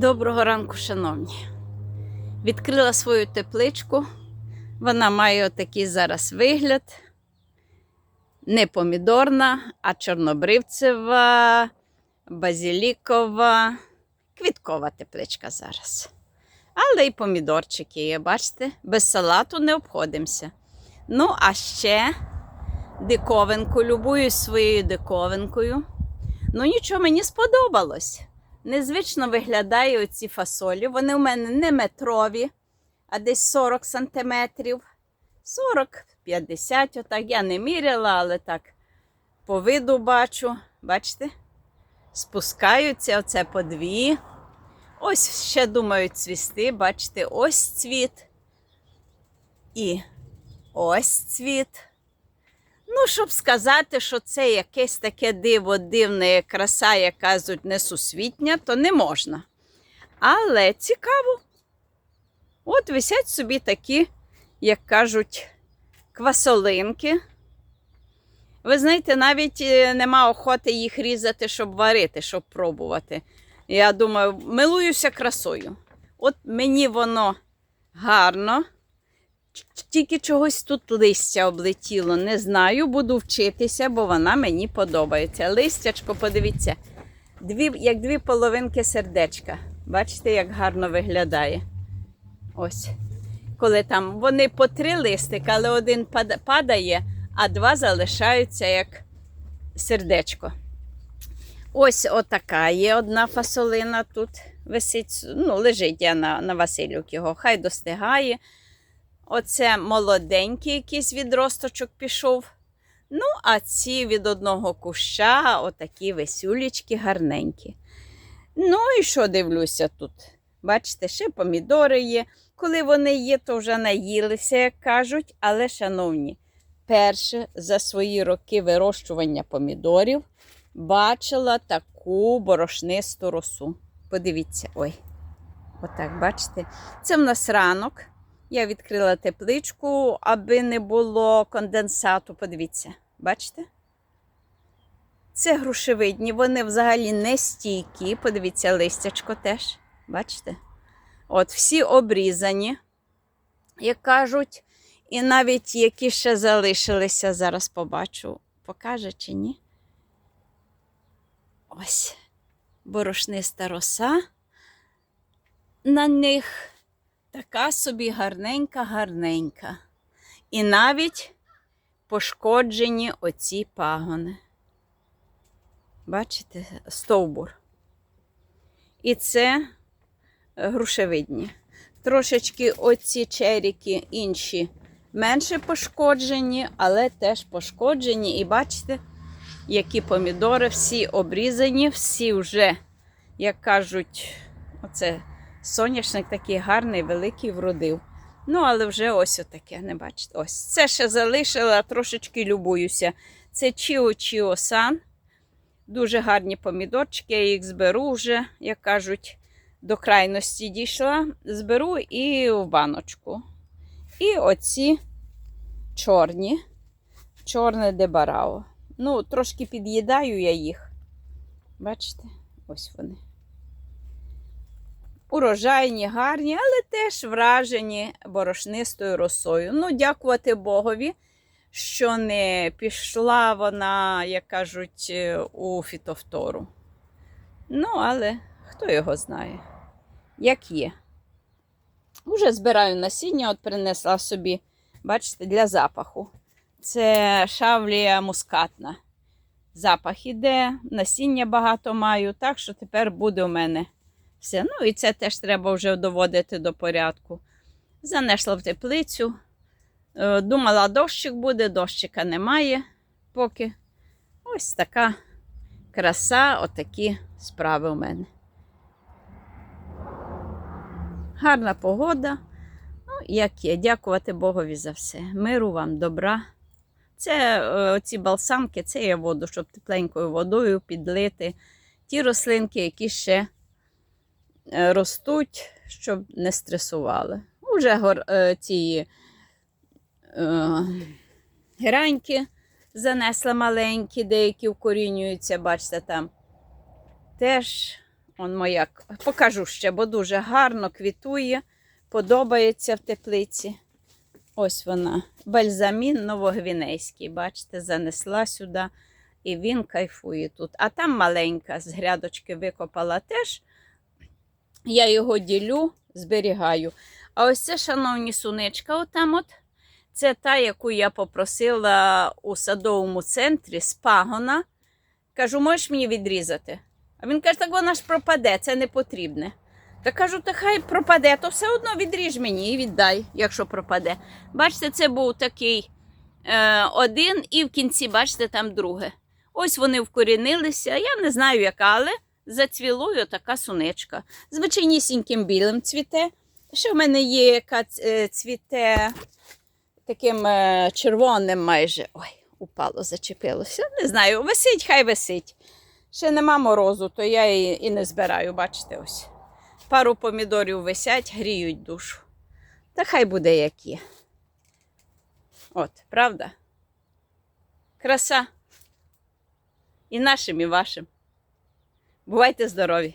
Доброго ранку, шановні. Відкрила свою тепличку. Вона має отакий зараз вигляд. Не помідорна, а чорнобривцева, базілікова, квіткова тепличка зараз. Але і помідорчики є, бачите, без салату не обходимося. Ну, а ще диковинку, любуюсь своєю диковинкою. Ну, нічого, мені сподобалось. Незвично виглядає оці фасолі. Вони у мене не метрові, а десь 40 сантиметрів. 40-50, отак. Я не міряла, але так по виду бачу. Бачите? Спускаються оце по дві. Ось ще думають цвісти. Бачите, ось цвіт. І ось цвіт. Ну, щоб сказати, що це якесь таке диво, дивне краса, як кажуть, несусвітня, то не можна. Але цікаво. От висять собі такі, як кажуть, квасолинки. Ви знаєте, навіть е, нема охоти їх різати, щоб варити, щоб пробувати. Я думаю, милуюся красою. От мені воно гарно. Тільки чогось тут листя облетіло. Не знаю, буду вчитися, бо вона мені подобається. Листячко, подивіться, дві, як дві половинки сердечка. Бачите, як гарно виглядає. Ось. Коли там вони по три листика, але один падає, а два залишаються як сердечко. Ось отака є одна фасолина тут висить. Ну, лежить я на, на Василюк його, хай достигає. Оце молоденький якийсь відросточок пішов. Ну, а ці від одного куща, отакі весюлічки гарненькі. Ну і що дивлюся тут? Бачите, ще помідори є. Коли вони є, то вже наїлися, як кажуть. Але, шановні, перше за свої роки вирощування помідорів бачила таку борошнисту росу. Подивіться, ой. Отак, бачите? Це в нас ранок. Я відкрила тепличку, аби не було конденсату. Подивіться, бачите? Це грушевидні, вони взагалі не стійкі. Подивіться, листячко теж. Бачите? От, всі обрізані, як кажуть, і навіть які ще залишилися, зараз побачу, покаже чи ні. Ось борошниста роса на них така собі гарненька, гарненька. І навіть пошкоджені оці пагони. Бачите, стовбур. І це грушевидні. Трошечки оці черіки інші менше пошкоджені, але теж пошкоджені. І бачите, які помідори, всі обрізані, всі вже, як кажуть, оце соняшник такий гарний, великий вродив. Ну, але вже ось отаке, не бачите. Ось. Це ще залишила, трошечки любуюся. Це Чіо Чіо Сан. Дуже гарні помідорчики, я їх зберу вже, як кажуть, до крайності дійшла. Зберу і в баночку. І оці чорні, чорне дебарао. Ну, трошки під'їдаю я їх. Бачите? Ось вони. Урожайні, гарні, але теж вражені борошнистою росою. Ну, дякувати Богові, що не пішла вона, як кажуть, е, у фітовтору. Ну, але хто його знає, як є. Уже збираю насіння, от принесла собі, бачите, для запаху. Це шавлія мускатна. Запах іде, насіння багато маю, так що тепер буде у мене все. Ну і це теж треба вже доводити до порядку. Занесла в теплицю. Е, Думала, дощик буде, дощика немає поки. Ось така краса, отакі справи у мене. Гарна погода. Ну, як є, дякувати Богові за все. Миру вам, добра. Це е, ці балсамки, це є воду, щоб тепленькою водою підлити ті рослинки, які ще ростуть, щоб не стресували. Уже гор, е, ці е, гераньки занесла маленькі, деякі вкорінюються, бачите, там теж Он моя покажу ще, бо дуже гарно квітує, подобається в теплиці. Ось вона. Бальзамін новогвінейський. Бачите, занесла сюди. І він кайфує тут. А там маленька з грядочки викопала теж. Я його ділю, зберігаю. А ось це, шановні суничка, отам от. Це та, яку я попросила у садовому центрі з пагона. Кажу, можеш мені відрізати? А він каже, так вона ж пропаде, це не потрібне. Та кажу, та хай пропаде, то все одно відріж мені і віддай, якщо пропаде. Бачите, це був такий е, один, і в кінці, бачите, там друге. Ось вони вкорінилися. Я не знаю, яка, але зацвіло й отака сунечка. Звичайнісіньким білим цвіте. Ще в мене є, яка е, цвіте таким е, червоним майже. Ой, упало, зачепилося. Не знаю, висить, хай висить. Ще нема морозу, то я і, і не збираю, бачите, ось. Пару помідорів висять, гріють душу. Та хай буде як є. От, правда? Краса. І нашим, і вашим. Бувайте здорові!